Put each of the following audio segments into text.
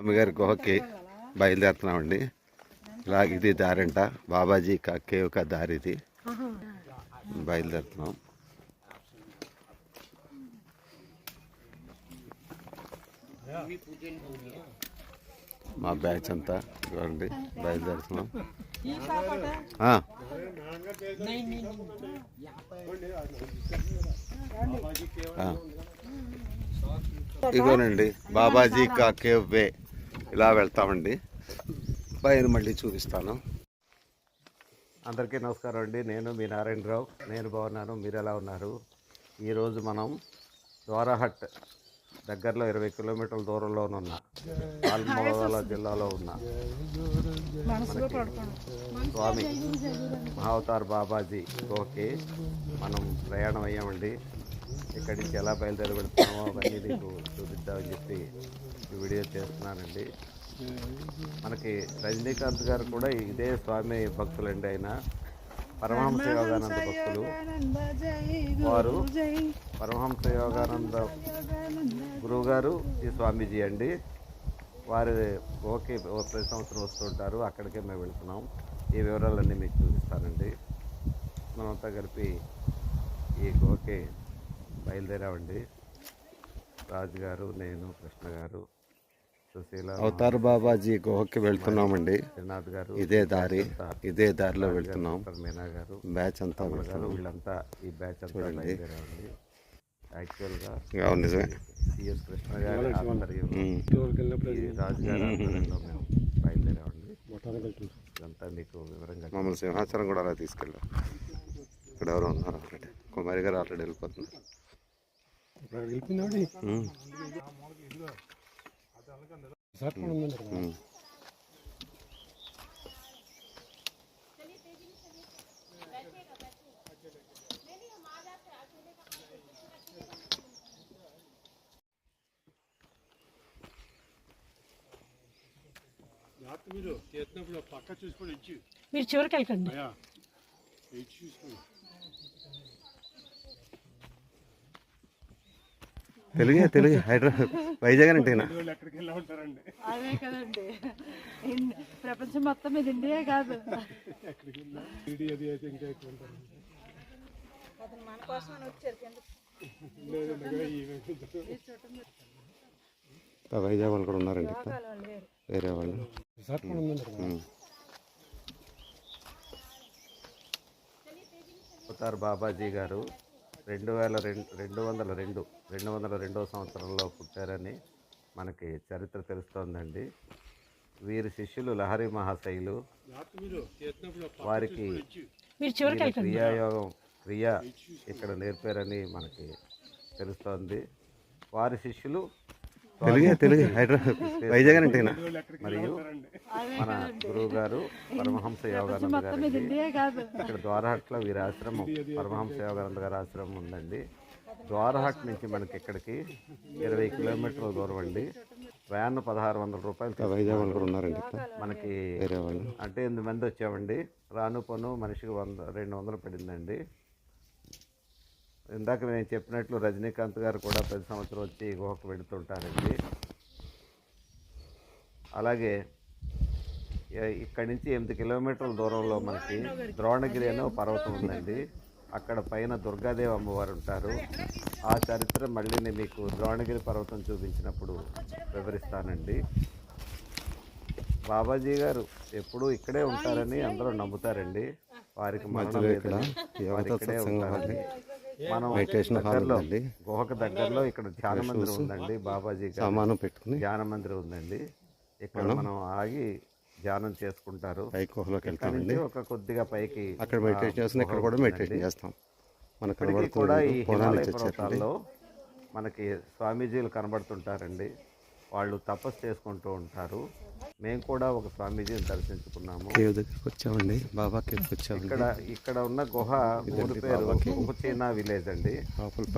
అమ్మగారి గుహకి బయలుదేరుతున్నామండి. ఇలా ఇది దారంట. బాబాజీ కా కేవ్ కా దారి ఇది. బయలుదేరుతున్నాం. మా బ్యాచ్ అంతా చూడండి బయలుదేరుతున్నాం. ఆ. ఇగోనండి బాబాజీ కా కేవ్ వే. ఇలా వెళ్తామండి. పైన మళ్ళీ చూపిస్తాను. అందరికీ నమస్కారం అండి. నేను మీ నారాయణరావు. నేను బాగున్నాను. మీరు ఎలా ఉన్నారు? ఈరోజు మనం ద్వారాహట్ దగ్గరలో ఇరవై కిలోమీటర్ల దూరంలో ఉన్న ఆల్మోల జిల్లాలో ఉన్న స్వామి మహావతార్ బాబాజీ ఓకే మనం ప్రయాణం అయ్యామండి. ఇక్కడి నుంచి ఎలా బయలుదేరి పెడుతున్నామో అవన్నీ నీకు చూపిద్దామని చెప్పి ఈ వీడియో చేస్తున్నానండి. మనకి రజనీకాంత్ గారు కూడా ఇదే స్వామి భక్తులండి ఆయన. పరమహంస యోగానంద భక్తులు. వారు పరమహంస యోగానంద గురువు గారు ఈ స్వామీజీ అండి. వారి ఓకే ప్రతి సంవత్సరం వస్తుంటారు. అక్కడికే మేము వెళ్తున్నాం. ఈ వివరాలన్నీ మీకు చూపిస్తానండి. మనమంతా కలిపి ఈ ఓకే బయలుదేరామండి. రాజు గారు నేను కృష్ణ గారు సుశీల అవతార్ బాబాజీ గుహకి వెళ్తున్నామండి. శ్రీనాథ్ గారు ఇదే దారి ఇదే దారిలో వెళ్తున్నాం. మీనా గారు బ్యాచ్ అంతా గారు వీళ్ళంతా ఈ బ్యాచ్ అంతా బయలుదేరామండి. యాక్చువల్గా నిజమే. సిఎస్ కృష్ణ గారు రాజు గారి మేము. బయలుదేరామండి. ఇదంతా మీకు వివరంగా మమ్మల్ని సింహాచలం కూడా అలా తీసుకెళ్ళాం ఇక్కడ ఎవరు ఉన్నారు ఆల్రెడీ. కుమారి గారు ఆల్రెడీ వెళ్ళిపోతున్నారు. మీరు చేసినప్పుడు పక్క చూసుకొని ఇచ్చి. మీరు చివరికి వెళ్ళకండి. అయ్యా ఇచ్చి చూసుకొని తెలుగే తెలుగే. హైదరాబాద్ వైజాగ్ అంటే అదే కదండి. ప్రపంచం మొత్తం మీద ఇండియా కాదు. వైజాగ్ వాళ్ళు కూడా ఉన్నారండి. వేరే. వాళ్ళు. అవతార్ బాబాజీ గారు. రెండు వేల రెండు రెండు వందల రెండు రెండు వందల రెండవ సంవత్సరంలో పుట్టారని మనకి చరిత్ర తెలుస్తోందండి. వీరి శిష్యులు లహరి మహాశైలు. వారికి క్రియాయోగం క్రియ ఇక్కడ నేర్పారని మనకి తెలుస్తోంది. వారి శిష్యులు తెలుగే తెలుగే. హైదరాబాద్. వైజాగ్ అంటే మరియు మన గురువు గారు పరమహంస యోగానంద గారు ఇక్కడ ద్వారహట్లో వీరి ఆశ్రమం పరమహంస యోగానంద గారి ఆశ్రమం ఉందండి. ద్వారహట్ నుంచి మనకి ఇక్కడికి ఇరవై కిలోమీటర్ల దూరం అండి. వ్యాన్ పదహారు వందల రూపాయలు వైజాగ్ వాళ్ళు ఉన్నారండి మనకి అంటే ఎనిమిది మంది వచ్చామండి. రాను పను మనిషికి వంద రెండు వందలు పడిందండి. ఇందాక నేను చెప్పినట్లు రజనీకాంత్ గారు కూడా ప్రతి సంవత్సరం వచ్చి గుహకు వెళుతుంటారండి. అలాగే ఇక్కడి నుంచి ఎనిమిది కిలోమీటర్ల దూరంలో మనకి ద్రోణగిరి అనే పర్వతం ఉందండి. అక్కడ పైన దుర్గాదేవి అమ్మవారు ఉంటారు. ఆ చరిత్ర మళ్ళీ నేను మీకు ద్రోణగిరి పర్వతం చూపించినప్పుడు వివరిస్తానండి. బాబాజీ గారు ఎప్పుడూ ఇక్కడే ఉంటారని అందరూ నమ్ముతారండి. వారికి మరణం లేదని. వారు ఇక్కడే ఉంటారని. మనం దగ్గరలో. గుహకు దగ్గరలో ఇక్కడ ధ్యాన మందిరం ఉందండి. బాబాజీ గారి సామాను పెట్టుకుని ధ్యాన మందిరం ఉందండి. ఇక్కడ మనం ఆగి ధ్యానం చేసుకుంటారు. గుహలోకి వెళ్తామండి. ఒక కొద్దిగా పైకి అక్కడ మెడిటేషన్ చేస్తున్నాం ఇక్కడ కూడా మెడిటేషన్ చేస్తాం. మనకు ఇప్పటికీ కూడా ఈ హిమాలయ పర్వతాల్లో మనకి స్వామీజీలు కనబడుతుంటారండి. వాళ్ళు తపస్సు చేసుకుంటూ ఉంటారు. మేము కూడా ఒక స్వామీజీని దర్శించుకున్నాము. కేవ్ దగ్గరికి వచ్చామండి. బాబా కేవ్కి వచ్చామండి. ఇక్కడ ఇక్కడ ఉన్న గుహ ఊరి పేరు కుహచీనా విలేజ్ అండి.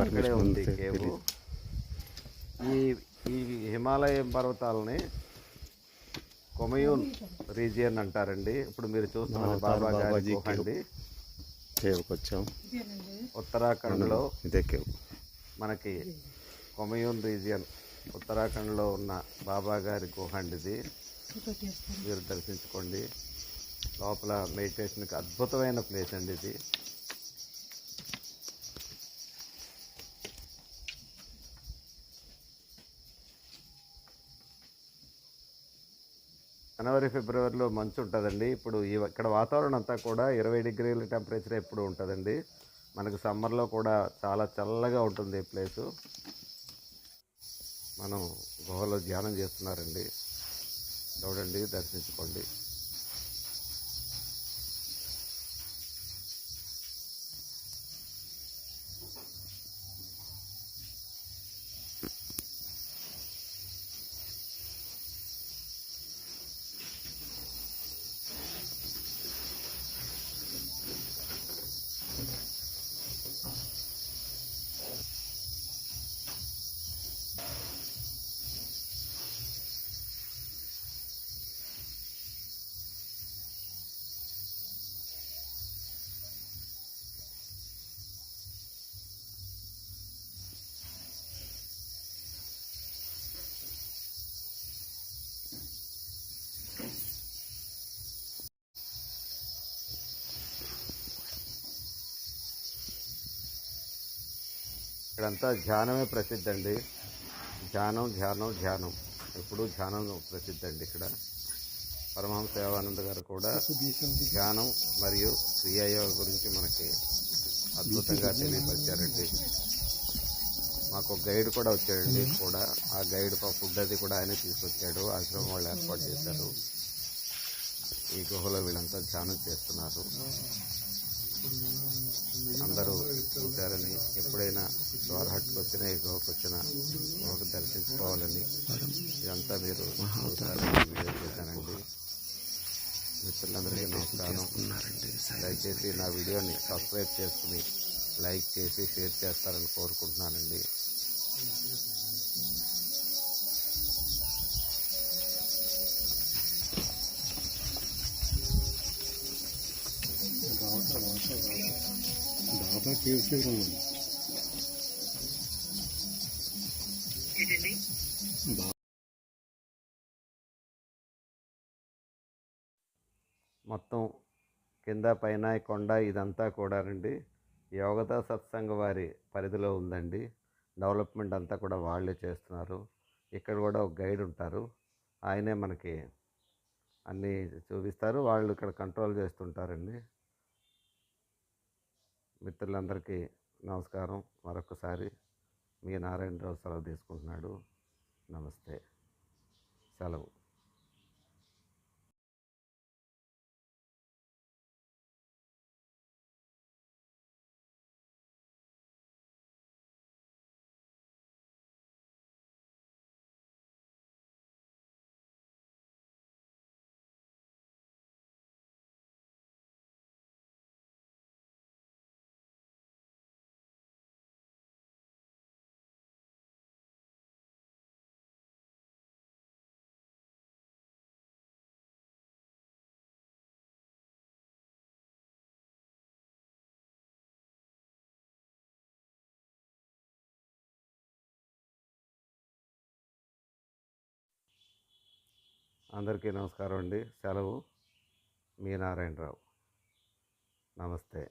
ఇక్కడే ఉంది కేవు. ఈ ఈ హిమాలయ పర్వతాలని కొమయూన్ రీజియన్ అంటారండి. ఇప్పుడు మీరు చూస్తున్నది బాబా గారి గుహ అండి. కేవ్కి వచ్చాం. ఉత్తరాఖండ్లో ఇదే కేవ్. మనకి కొమయూన్ రీజియన్. ఉత్తరాఖండ్లో ఉన్న బాబా గారి గుహ అండి ఇది మీరు దర్శించుకోండి. లోపల మెడిటేషన్కి అద్భుతమైన ప్లేస్ అండి ఇది. జనవరి ఫిబ్రవరిలో మంచు ఉంటుందండి. ఇప్పుడు ఇక్కడ వాతావరణం అంతా కూడా ఇరవై డిగ్రీల టెంపరేచర్ ఎప్పుడు ఉంటుందండి. మనకు సమ్మర్లో కూడా చాలా చల్లగా ఉంటుంది ఈ ప్లేసు. మనం గుహలో ధ్యానం చేస్తున్నారండి. చూడండి దర్శించుకోండి. ఇక్కడంతా ధ్యానమే ప్రసిద్ధి అండి ధ్యానం ధ్యానం ధ్యానం. ఎప్పుడూ ధ్యానం ప్రసిద్ధి అండి ఇక్కడ. పరమహంస సేవానంద గారు కూడా ధ్యానం మరియు క్రియాయోగ గురించి మనకి అద్భుతంగా తెలియపరిచారండి. మాకు గైడ్ కూడా వచ్చాడండి కూడా. ఆ గైడ్ ఫుడ్ అది కూడా ఆయన తీసుకొచ్చాడు. ఆశ్రమం వాళ్ళు ఏర్పాటు చేశారు. ఈ గుహలో వీళ్ళంతా ధ్యానం చేస్తున్నారు. అందరూ చూశారని ఎప్పుడైనా ద్వారహట్టుకు వచ్చినా ఈ గుహకు వచ్చిన గుహకు దర్శించుకోవాలని ఇదంతా మీరు చూశారని వీడియో చేశానండి. మిత్రులందరికీ నమస్కారం. దయచేసి నా వీడియోని సబ్స్క్రైబ్ చేసుకుని లైక్ చేసి షేర్ చేస్తారని కోరుకుంటున్నానండి. బాబా కేవలం మొత్తం కింద పైన కొండ ఇదంతా కూడానండి. యోగదా సత్సంగ వారి పరిధిలో ఉందండి. డెవలప్మెంట్ అంతా కూడా వాళ్ళే చేస్తున్నారు. ఇక్కడ కూడా ఒక గైడ్ ఉంటారు. ఆయనే మనకి అన్నీ చూపిస్తారు. వాళ్ళు ఇక్కడ కంట్రోల్ చేస్తుంటారండి. మిత్రులందరికీ నమస్కారం. మరొకసారి మీ నారాయణరావు సెలవు తీసుకుంటున్నాడు. నమస్తే. సెలవు. అందరికీ నమస్కారం అండి. సెలవు మీ నారాయణరావు. నమస్తే.